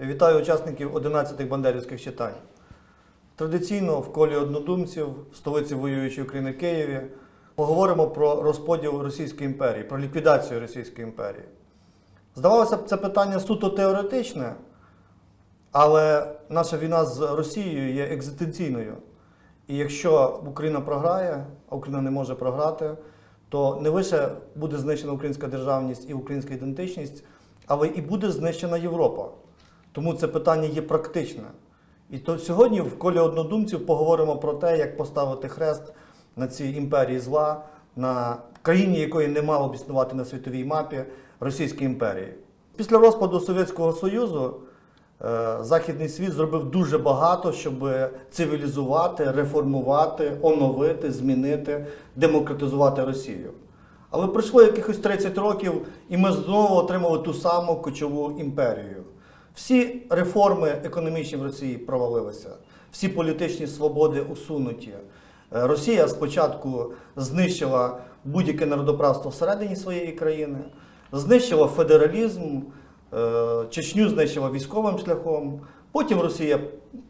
Вітаю учасників 11-х бандерівських читань. Традиційно в колі однодумців в столиці воюючої України Києві поговоримо про розподіл Російської імперії, про ліквідацію Російської імперії. Здавалося б, це питання суто теоретичне, але наша війна з Росією є екзистенційною. І якщо Україна програє, а Україна не може програти, то не лише буде знищена українська державність і українська ідентичність, але і буде знищена Європа. Тому це питання є практичне. І то сьогодні в колі однодумців поговоримо про те, як поставити хрест на цій імперії зла, на країні, якої не мало б існувати на світовій мапі Російській імперії. Після розпаду Совєтського Союзу е, Західний світ зробив дуже багато, щоб цивілізувати, реформувати, оновити, змінити, демократизувати Росію. Але пройшло якихось 30 років, і ми знову отримали ту саму кочову імперію. Всі реформи економічні в Росії провалилися, всі політичні свободи усунуті. Е, Росія спочатку знищила будь-яке народоправство всередині своєї країни, знищила федералізм, е, Чечню знищила військовим шляхом. Потім Росія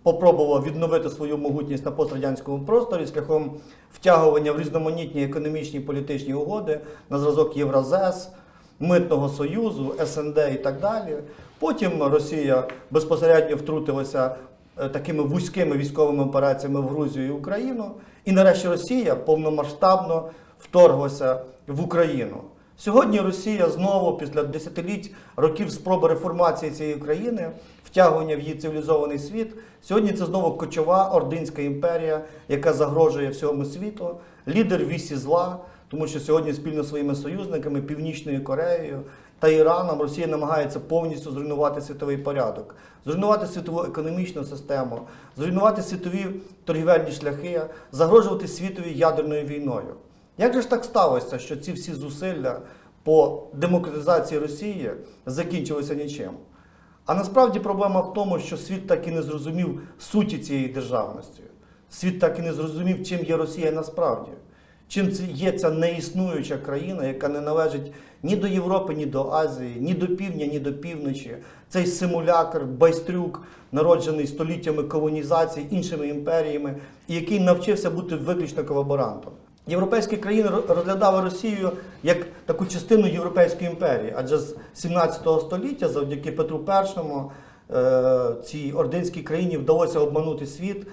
попробувала відновити свою могутність на пострадянському просторі шляхом втягування в різноманітні економічні і політичні угоди на зразок Євразес, Митного Союзу, СНД і так далі. Потім Росія безпосередньо втрутилася е, такими вузькими військовими операціями в Грузію і Україну. І нарешті Росія повномасштабно вторглася в Україну. Сьогодні Росія знову, після десятиліть років спроби реформації цієї країни, втягування в її цивілізований світ, сьогодні це знову кочова ординська імперія, яка загрожує всьому світу, лідер вісі зла, тому що сьогодні спільно своїми союзниками, Північною Кореєю та Іраном, Росія намагається повністю зруйнувати світовий порядок, зруйнувати світову економічну систему, зруйнувати світові торгівельні шляхи, загрожувати світові ядерною війною. Як же ж так сталося, що ці всі зусилля по демократизації Росії закінчилися нічим? А насправді проблема в тому, що світ так і не зрозумів суті цієї державності. Світ так і не зрозумів, чим є Росія насправді. Чим це є ця неіснуюча країна, яка не належить ні до Європи, ні до Азії, ні до півдня, ні до півночі. Цей симулякр, байстрюк, народжений століттями колонізації іншими імперіями, і який навчився бути виключно колаборантом. Європейські країни розглядали Росію як таку частину Європейської імперії, адже з 17 століття, завдяки Петру І, е, цій ординській країні вдалося обманути світ,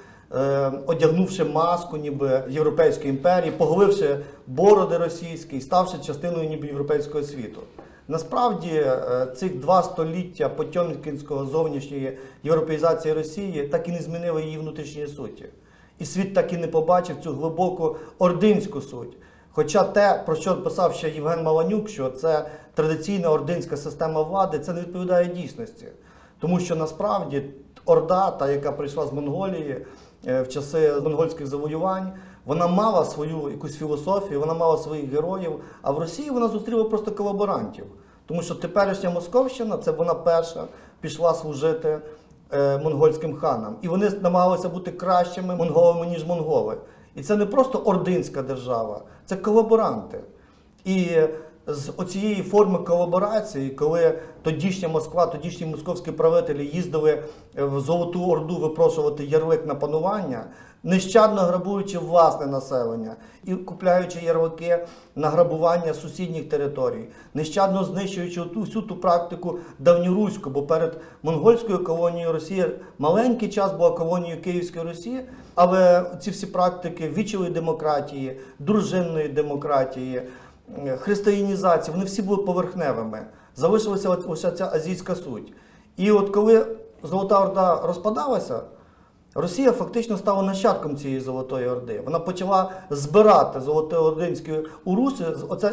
одягнувши маску ніби Європейської імперії, поголивши бороди російські, і ставши частиною ніби європейського світу. Насправді е, цих два століття потьомкінського зовнішньої європеїзації Росії так і не змінили її внутрішньої суті. І світ так і не побачив цю глибоку ординську суть. Хоча те, про що писав ще Євген Маланюк, що це традиційна ординська система влади, це не відповідає дійсності. Тому що насправді Орда, та яка прийшла з Монголії е, в часи монгольських завоювань, вона мала свою якусь філософію, вона мала своїх героїв, а в Росії вона зустріла просто колаборантів. Тому що теперішня Московщина, це вона перша пішла служити е, монгольським ханам. І вони намагалися бути кращими монголами, ніж монголи. І це не просто ординська держава, це колаборанти. І з оцієї форми колаборації, коли тодішня Москва, тодішні московські правителі їздили в Золоту Орду випрошувати ярлик на панування, нещадно грабуючи власне населення і купляючи ярлики на грабування сусідніх територій, нещадно знищуючи ту всю ту практику давньоруську, бо перед монгольською колонією Росії маленький час була колонією Київської Росії, але ці всі практики вічової демократії, дружинної демократії, е, християнізації, вони всі були поверхневими. Залишилася ось ця азійська суть. І от коли Золота Орда розпадалася, Росія фактично стала нащадком цієї Золотої Орди. Вона почала збирати золотоординські уруси. Оця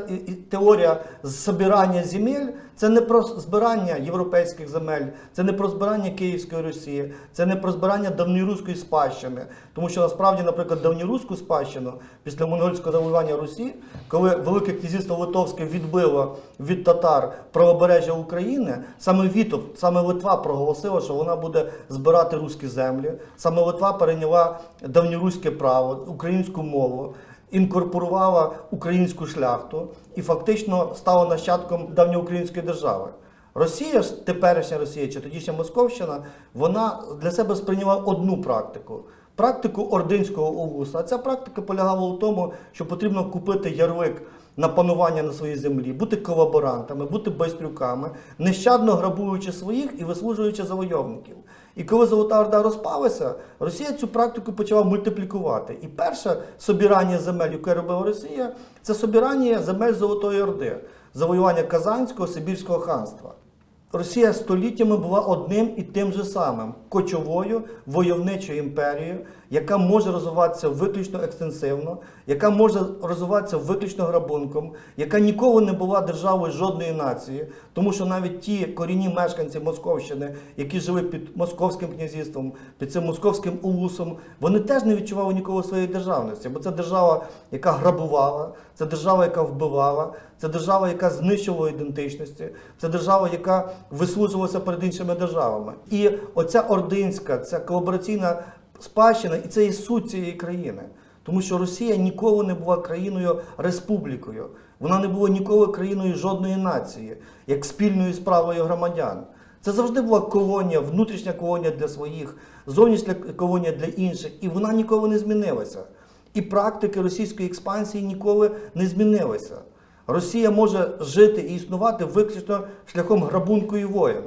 теорія збирання земель це не про збирання європейських земель, це не про збирання Київської Росії, це не про збирання давньоруської спадщини. Тому що насправді, наприклад, давньоруську спадщину після монгольського завоювання Русі, коли Велике князівство Литовське відбило від татар правобережжя України, саме Вітов, саме Литва проголосила, що вона буде збирати руські землі. Саме Литва перейняла давньоруське право, українську мову. Інкорпорувала українську шляхту і фактично стала нащадком давньоукраїнської держави. Росія теперішня Росія чи тодішня Московщина, вона для себе сприйняла одну практику. Практику ординського угуса. А ця практика полягала у тому, що потрібно купити ярлик на панування на своїй землі, бути колаборантами, бути байстрюками, нещадно грабуючи своїх і вислужуючи завойовників. І коли Золота Орда розпалася, Росія цю практику почала мультиплікувати. І перше собірання земель, яке робила Росія, це собірання земель Золотої Орди, завоювання Казанського Сибірського ханства. Росія століттями була одним і тим же самим кочовою войовничою імперією, яка може розвиватися виключно екстенсивно, яка може розвиватися виключно грабунком, яка ніколи не була державою жодної нації, тому що навіть ті корінні мешканці Московщини, які жили під московським князівством, під цим московським улусом, вони теж не відчували ніколи своєї державності, бо це держава, яка грабувала, це держава, яка вбивала, це держава, яка знищувала ідентичності, це держава, яка вислужувалася перед іншими державами. І оця ординська, ця колабораційна спадщина, і це і суть цієї країни. Тому що Росія ніколи не була країною республікою, вона не була ніколи країною жодної нації, як спільною справою громадян. Це завжди була колонія, внутрішня колонія для своїх, зовнішня колонія для інших, і вона ніколи не змінилася. І практики російської експансії ніколи не змінилися. Росія може жити і існувати виключно шляхом грабунку і воєн.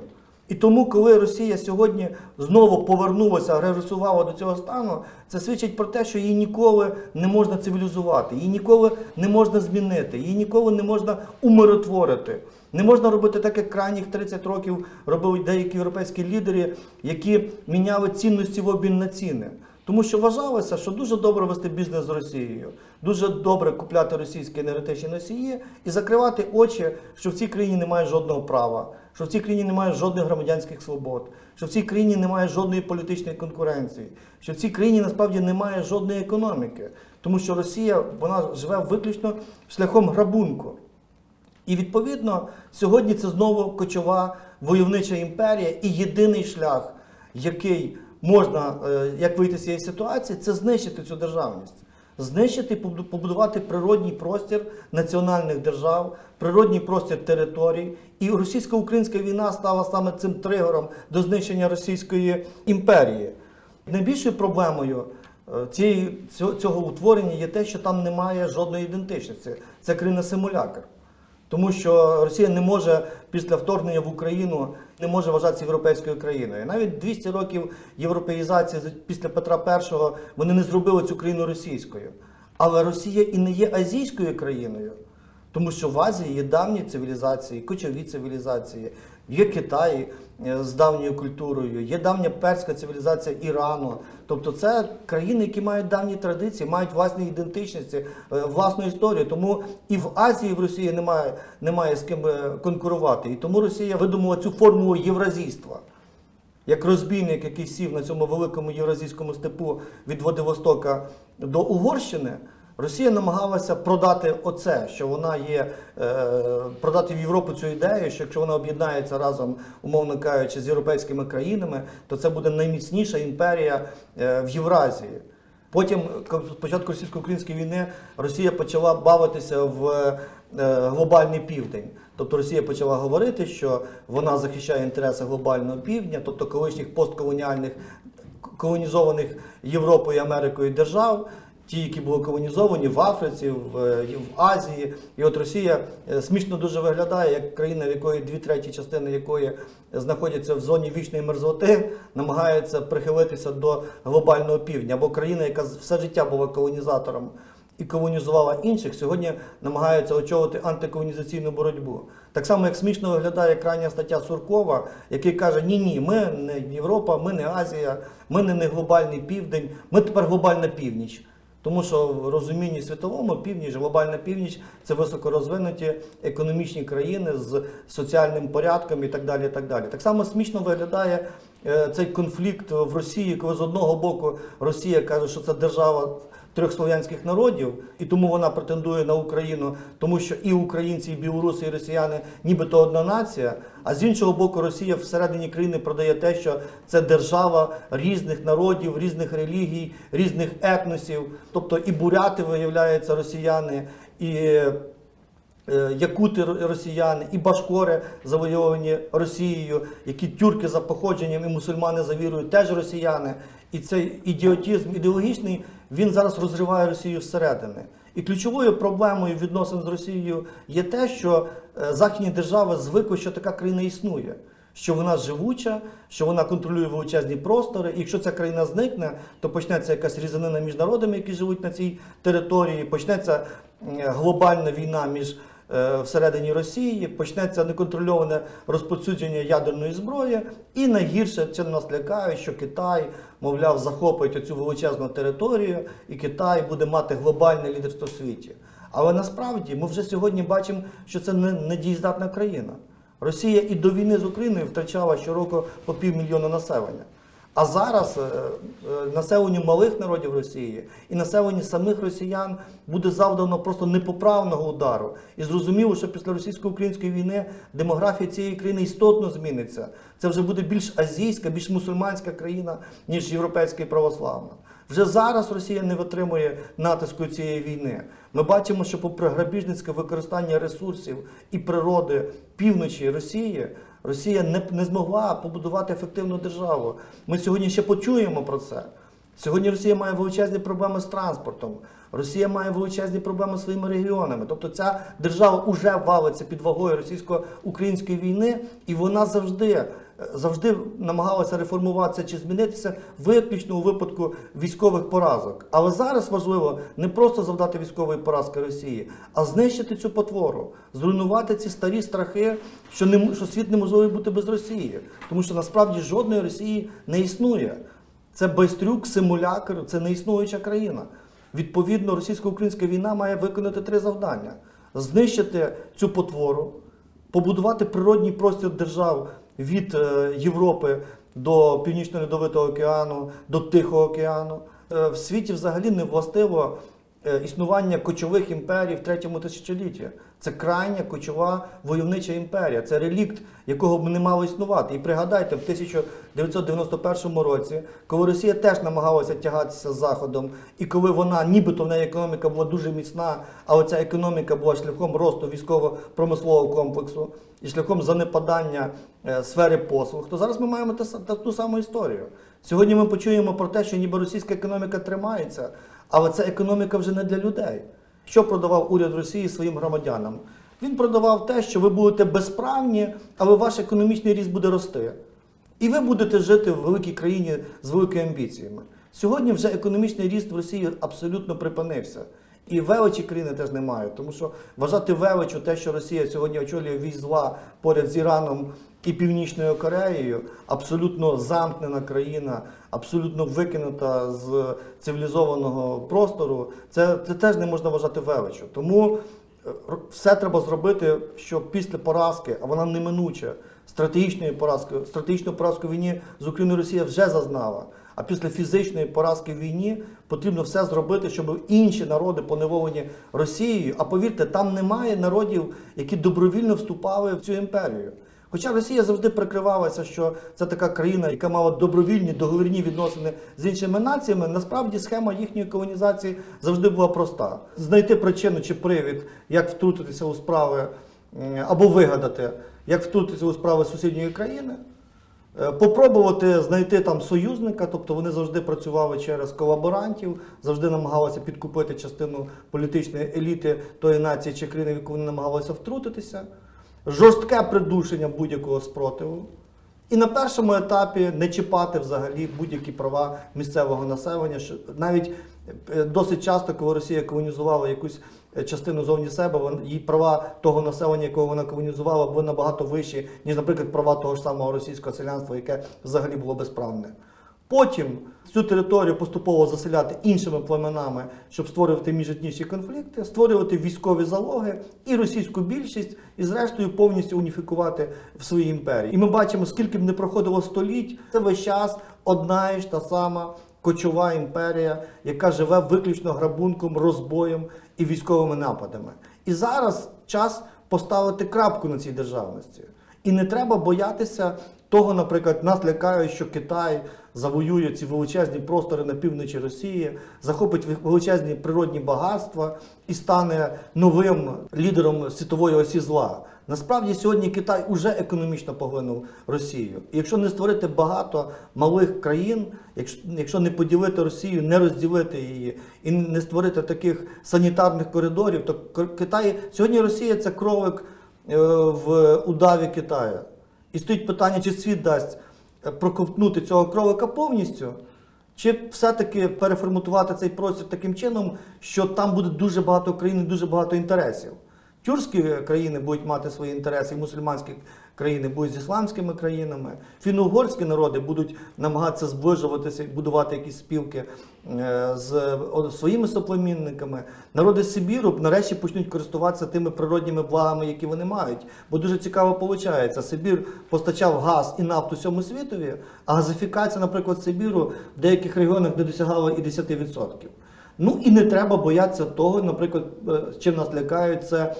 І тому, коли Росія сьогодні знову повернулася, регресувала до цього стану, це свідчить про те, що її ніколи не можна цивілізувати, її ніколи не можна змінити, її ніколи не можна умиротворити. Не можна робити так, як крайніх 30 років робили деякі європейські лідери, які міняли цінності в обмін на ціни. Тому що вважалося, що дуже добре вести бізнес з Росією, дуже добре купляти російські енергетичні носії і закривати очі, що в цій країні немає жодного права, що в цій країні немає жодних громадянських свобод, що в цій країні немає жодної політичної конкуренції, що в цій країні насправді немає жодної економіки, тому що Росія вона живе виключно шляхом грабунку. І відповідно сьогодні це знову кочова войовнича імперія, і єдиний шлях, який можна е, як вийти з цієї ситуації, це знищити цю державність. Знищити побудувати природній простір національних держав, природній простір територій. І російсько-українська війна стала саме цим тригером до знищення Російської імперії. Найбільшою проблемою е, цієї, цього, утворення є те, що там немає жодної ідентичності. Це країна-симулякр. Тому що Росія не може після вторгнення в Україну не може вважатися європейською країною. Навіть 200 років європеїзації після Петра І вони не зробили цю країну російською. Але Росія і не є азійською країною, тому що в Азії є давні цивілізації, кочові цивілізації, є Китай е, з давньою культурою, є давня перська цивілізація Ірану. Тобто це країни, які мають давні традиції, мають власні ідентичності, е, власну історію. Тому і в Азії в Росії немає, немає з ким е, конкурувати. І тому Росія видумала цю формулу євразійства. Як розбійник, який сів на цьому великому євразійському степу від Владивостока до Угорщини, Росія намагалася продати оце, що вона є, е, продати в Європу цю ідею, що якщо вона об'єднається разом, умовно кажучи, з європейськими країнами, то це буде найміцніша імперія е, в Євразії. Потім, ко- з початку російсько-української війни, Росія почала бавитися в е, глобальний південь. Тобто Росія почала говорити, що вона захищає інтереси глобального півдня, тобто колишніх постколоніальних колонізованих Європою і Америкою держав. Ті, які були колонізовані в Африці, в, е, в Азії, і от Росія е, смішно дуже виглядає як країна, в якої дві треті частини якої знаходяться в зоні вічної мерзлоти, намагається прихилитися до глобального півдня, або країна, яка все життя була колонізатором і колонізувала інших, сьогодні намагається очолити антиколонізаційну боротьбу. Так само, як смішно виглядає крайня стаття Суркова, який каже: Ні, ні, ми не Європа, ми не Азія, ми не глобальний південь, ми тепер глобальна північ. Тому що в розумінні світовому північ, глобальна північ це високорозвинуті економічні країни з соціальним порядком і так далі. і Так далі. Так само смішно виглядає цей конфлікт в Росії, коли з одного боку Росія каже, що це держава трьох слов'янських народів, і тому вона претендує на Україну, тому що і українці, і білоруси, і росіяни нібито одна нація. А з іншого боку, Росія всередині країни продає те, що це держава різних народів, різних релігій, різних етносів. Тобто і буряти виявляються росіяни, і е, якути росіяни, і башкори завойовані Росією, які тюрки за походженням і мусульмани за вірою, теж росіяни. І цей ідіотізм ідеологічний він зараз розриває Росію всередини. І ключовою проблемою відносин з Росією є те, що е, західні держави звикли, що така країна існує, що вона живуча, що вона контролює величезні простори. І якщо ця країна зникне, то почнеться якась різанина між народами, які живуть на цій території, почнеться глобальна війна між е, всередині Росії, почнеться неконтрольоване розповсюдження ядерної зброї, і найгірше це нас лякає, що Китай, мовляв, захопить оцю величезну територію, і Китай буде мати глобальне лідерство в світі. Але насправді ми вже сьогодні бачимо, що це не недієздатна країна. Росія і до війни з Україною втрачала щороку по півмільйона населення. А зараз е, е, населенню малих народів Росії і населенню самих росіян буде завдано просто непоправного удару. І зрозуміло, що після російсько-української війни демографія цієї країни істотно зміниться. Це вже буде більш азійська, більш мусульманська країна, ніж європейська і православна. Вже зараз Росія не витримує натиску цієї війни. Ми бачимо, що попри грабіжницьке використання ресурсів і природи півночі Росії, Росія не, не змогла побудувати ефективну державу. Ми сьогодні ще почуємо про це. Сьогодні Росія має величезні проблеми з транспортом. Росія має величезні проблеми з своїми регіонами. Тобто ця держава вже валиться під вагою російсько-української війни, і вона завжди, завжди намагалася реформуватися чи змінитися виключно у випадку військових поразок. Але зараз важливо не просто завдати військової поразки Росії, а знищити цю потвору, зруйнувати ці старі страхи, що не що світ неможливий бути без Росії, тому що насправді жодної Росії не існує. Це байстрюк, симулякр, це неіснуюча країна. Відповідно, російсько-українська війна має виконати три завдання: знищити цю потвору, побудувати природній простір держав від е, Європи до Північно-Льодовитого океану, до Тихого океану. Е, в світі взагалі не властиво е, існування кочових імперій в третьому тисячолітті. Це крайня кочова войовнича імперія, це релікт, якого б не мало існувати. І пригадайте, в 1991 році, коли Росія теж намагалася тягатися з Заходом, і коли вона, нібито в неї економіка була дуже міцна, але ця економіка була шляхом росту військово-промислового комплексу і шляхом занепадання е, сфери послуг, то зараз ми маємо ту саму історію. Сьогодні ми почуємо про те, що ніби російська економіка тримається, але ця економіка вже не для людей. Що продавав уряд Росії своїм громадянам? Він продавав те, що ви будете безправні, але ваш економічний ріст буде рости. І ви будете жити в великій країні з великими амбіціями. Сьогодні вже економічний ріст в Росії абсолютно припинився. І величі країни теж немає, тому що вважати величу те, що Росія сьогодні очолює військ поряд з Іраном і Північною Кореєю, абсолютно замкнена країна, абсолютно викинута з цивілізованого простору, це, це теж не можна вважати величу. Тому е, все треба зробити, щоб після поразки, а вона неминуча, стратегічної поразки, стратегічну поразку війні з Україною Росія вже зазнала. А після фізичної поразки в війні потрібно все зробити, щоб інші народи поневолені Росією. А повірте, там немає народів, які добровільно вступали в цю імперію. Хоча Росія завжди прикривалася, що це така країна, яка мала добровільні договірні відносини з іншими націями, насправді схема їхньої колонізації завжди була проста: знайти причину чи привід, як втрутитися у справи або вигадати, як втрутитися у справи сусідньої країни. Е, Попробувати знайти там союзника, тобто вони завжди працювали через колаборантів, завжди намагалися підкупити частину політичної еліти тої нації чи країни, в яку вони намагалися втрутитися, жорстке придушення будь-якого спротиву. І на першому етапі не чіпати взагалі будь-які права місцевого населення. що Навіть е, досить часто, коли Росія колонізувала якусь е, частину зовні себе, її права того населення, якого вона колонізувала, були набагато вищі, ніж, наприклад, права того ж самого російського селянства, яке взагалі було безправне. Потім цю територію поступово заселяти іншими племенами, щоб створювати міжетнічні конфлікти, створювати військові залоги і російську більшість, і зрештою повністю уніфікувати в своїй імперії. І ми бачимо, скільки б не проходило століть, це весь час одна і ж та сама кочова імперія, яка живе виключно грабунком, розбоєм і військовими нападами. І зараз час поставити крапку на цій державності. І не треба боятися того, наприклад, нас лякають, що Китай завоює ці величезні простори на півночі Росії, захопить величезні природні багатства і стане новим лідером світової осі зла. Насправді сьогодні Китай уже економічно поглинув Росію. І якщо не створити багато малих країн, якщо, не поділити Росію, не розділити її і не створити таких санітарних коридорів, то Китай сьогодні Росія це кролик в удаві Китаю. І стоїть питання, чи світ дасть е, проковтнути цього кролика повністю, чи все-таки переформатувати цей простір таким чином, що там буде дуже багато країн, і дуже багато інтересів. Тюркські країни будуть мати свої інтереси, і мусульманські країни будуть з ісламськими країнами. Фіно-угорські народи будуть намагатися зближуватися і будувати якісь спілки е, з своїми соплемінниками. Народи Сибіру нарешті почнуть користуватися тими природніми благами, які вони мають. Бо дуже цікаво виходить. Сибір постачав газ і нафту всьому світові, а газифікація, наприклад, Сибіру в деяких регіонах не досягала і 10%. Ну і не треба боятися того, наприклад, е, чим нас лякають, е,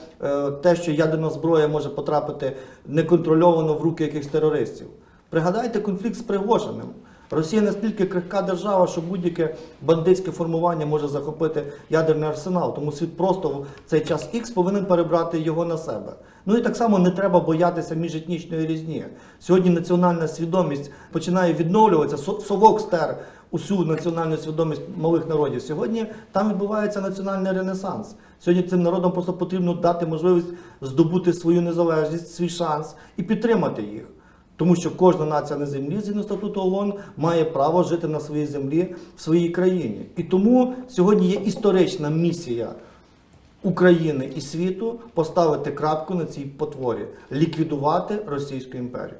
те, що ядерна зброя може потрапити неконтрольовано в руки якихось терористів. Пригадайте конфлікт з Пригожиним. Росія настільки крихка держава, що будь-яке бандитське формування може захопити ядерний арсенал. Тому світ просто в цей час Х повинен перебрати його на себе. Ну і так само не треба боятися міжетнічної різні. Сьогодні національна свідомість починає відновлюватися. Совок стер усю національну свідомість малих народів. Сьогодні там відбувається національний ренесанс. Сьогодні цим народам просто потрібно дати можливість здобути свою незалежність, свій шанс і підтримати їх. Тому що кожна нація на землі, згідно статуту ООН, має право жити на своїй землі в своїй країні. І тому сьогодні є історична місія України і світу поставити крапку на цій потворі, ліквідувати Російську імперію.